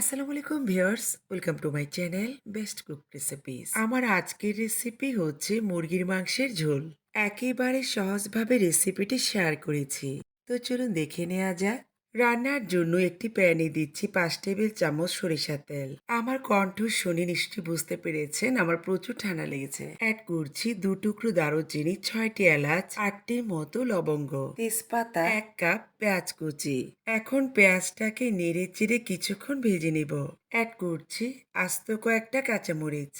আসসালামু আলাইকুম viewers, welcome to my channel best cook recipes. আমার আজকের রেসিপি হচ্ছে মুরগির মাংসের ঝোল। একেবারে সহজভাবে রেসিপিটি শেয়ার করেছি। তো চলুন দেখে নেওয়া যাক রান্নার জন্য একটি প্যানে দিচ্ছি পাঁচ টেবিল চামচ সরিষার তেল। আমার কণ্ঠ শুনে নিশ্চয়ই বুঝতে পেরেছেন আমার প্রচুর ঠান্ডা লেগেছে। অ্যাড করছি দু টুকরো দারুচিনি, ছয়টি এলাচ আটটির মতো লবঙ্গ, তেজপাতা, এক কাপ পেঁয়াজ কুচি। এখন পেঁয়াজটাকে নেড়ে চেড়ে কিছুক্ষণ ভেজে নেব। অ্যাড করছি আস্ত কয়েকটা কাঁচামরিচ।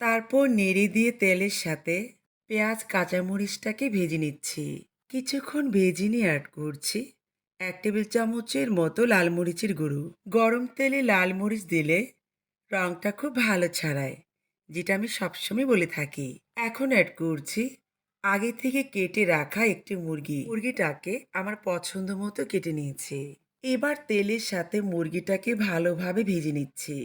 তারপর নেড়ে দিয়ে তেলের সাথে পেঁয়াজ কাঁচামরিচটাকে ভেজে নিচ্ছি। কিছুক্ষণ ভেজে নিয়ে অ্যাড করছি এক টেবিল চামচের মতো লাল মরিচের গুঁড়ো। গরম তেলে লাল মরিচ দিলে রংটা খুব ভালো ছাড়ায়, যেটা আমি সবসময় বলে থাকি। এখন অ্যাড করছি আগে থেকে কেটে রাখা একটি মুরগি। মুরগিটাকে আমার পছন্দ মতো কেটে নিয়েছি। এবার তেলের সাথে মুরগিটাকে ভালোভাবে ভেজে নিচ্ছি।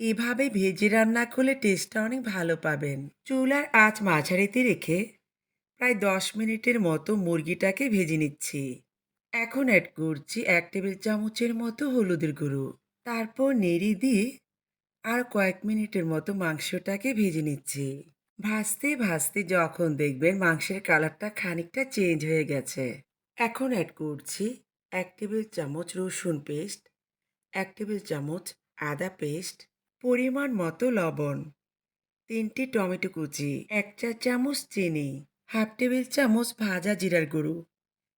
এভাবে ভেজে রান্না করলে টেস্টটা অনেক ভালো পাবেন। চুলার আঁচ মাঝারিতে রেখে প্রায় দশ মিনিটের মতো মুরগিটাকে ভেজে নিচ্ছি। এখন অ্যাড করছি এক টেবিল চামচের মতো হলুদের গুঁড়ো। তারপর নেড়ে দিয়ে আর কয়েক মিনিটের মতো মাংসটাকে ভেজে নিচ্ছি। ভাজতে ভাজতে যখন দেখবেন মাংসের কালারটা খানিকটা চেঞ্জ হয়ে গেছে। এখন অ্যাড করছি এক টেবিল চামচ রসুন পেস্ট, এক টেবিল চামচ আদা পেস্ট, পরিমাণ মতো লবণ, তিনটি টমেটো কুচি, এক চা চামচ চিনি, হাফ টেবিল চামচ ভাজা জিরার গুঁড়ো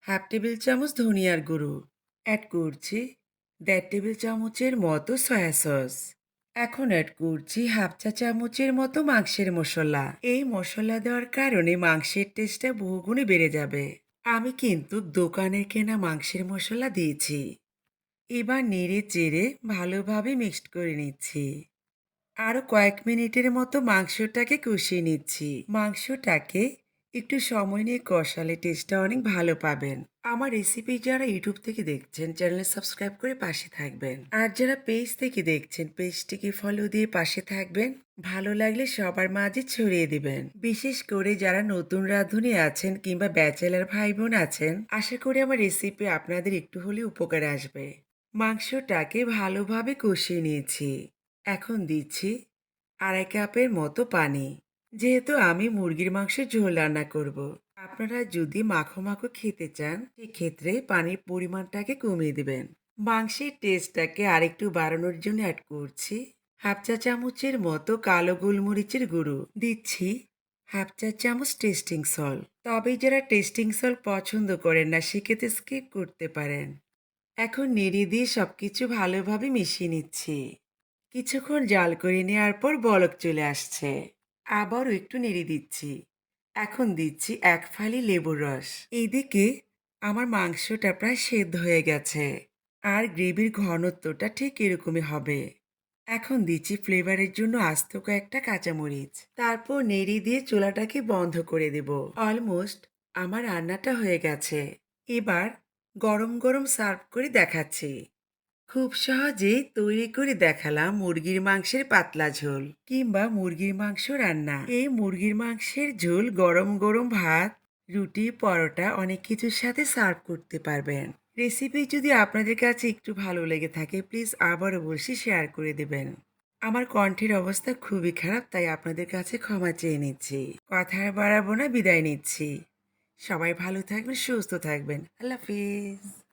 হাফ টেবিল চামচ ধনিয়ার গুঁড়ো অ্যাড করছি দেড় টেবিল চামচের মতো সয়া সস এখন অ্যাড করছি হাফ চা চামচের মতো মাংসের মশলা। এই মশলা দেওয়ার কারণে মাংসের টেস্টটা বহুগুণে বেড়ে যাবে। আমি কিন্তু দোকানে কেনা মাংসের মশলা দিয়েছি। এবার নেড়ে চেড়ে ভালোভাবে মিক্সড করে নিচ্ছি। আরও কয়েক মিনিটের মতো মাংসটাকে কষিয়ে নিচ্ছি। মাংসটাকে একটু সময় নিয়ে কষালে টেস্টটা অনেক ভালো পাবেন। আমার রেসিপি যারা ইউটিউব থেকে দেখছেন চ্যানেলে সাবস্ক্রাইব করে পাশে থাকবেন। আর যারা পেজ থেকে দেখছেন পেজটিকে ফলো দিয়ে পাশে থাকবেন। ভালো লাগলে সবার মাঝে ছড়িয়ে দিবেন। বিশেষ করে যারা নতুন রাঁধুনি আছেন কিংবা ব্যাচেলার ভাই বোন আছেন, আশা করি আমার রেসিপি আপনাদের একটু হলে উপকার আসবে। মাংসটাকে ভালোভাবে কষিয়ে নিয়েছি। এখন দিচ্ছি আড়াই কাপের মতো পানি। যেহেতু আমি মুরগির মাংসের ঝোল রান্না করব। আপনারা যদি মাখো মাখো খেতে চান, সেক্ষেত্রে পানির পরিমাণটাকে কমিয়ে দেবেন। মাংসের টেস্টটাকে আরেকটু বাড়ানোর জন্য অ্যাড করছি হাফ চা চামচের মতো কালো গোলমরিচের গুঁড়ো। দিচ্ছি হাফ চা চামচ টেস্টিং সল। তবে যারা টেস্টিং সল পছন্দ করেন না, সেক্ষেত্রে স্কিপ করতে পারেন। এখন নেড়ে দিয়ে সব কিছু ভালোভাবে মিশিয়ে নিচ্ছি। কিছুক্ষণ জাল করে নেওয়ার পর বলক চলে আসছে। আবারও একটু নেড়ে দিচ্ছি। এখন দিচ্ছি এক ফালি লেবুর রস। এইদিকে আমার মাংসটা প্রায় সেদ্ধ হয়ে গেছে আর গ্রেভির ঘনত্বটা ঠিক এরকমই হবে। এখন দিচ্ছি ফ্লেভারের জন্য আস্ত কয়েকটা কাঁচামরিচ। তারপর নেড়ে দিয়ে চুলাটাকে বন্ধ করে দেব। অলমোস্ট আমার রান্নাটা হয়ে গেছে। এবার গরম গরম সার্ভ করে দেখাচ্ছি। খুব সহজেই তৈরি করে দেখালাম মুরগির মাংসের পাতলা ঝোল কিংবা মুরগির মাংস রান্না। এই মুরগির মাংসের ঝোল গরম গরম ভাত, রুটি, পরোটা, অনেক কিছুর সাথে সার্ভ করতে পারবেন। রেসিপি যদি আপনাদের কাছে একটু ভালো লেগে থাকে, প্লিজ আবারও বলছি শেয়ার করে দেবেন। আমার কণ্ঠের অবস্থা খুবই খারাপ, তাই আপনাদের কাছে ক্ষমা চেয়ে নিচ্ছি। কথা বাড়াবো না, বিদায় নিচ্ছি। সবাই ভালো থাকবেন, সুস্থ থাকবেন। আল্লাহ হাফিজ।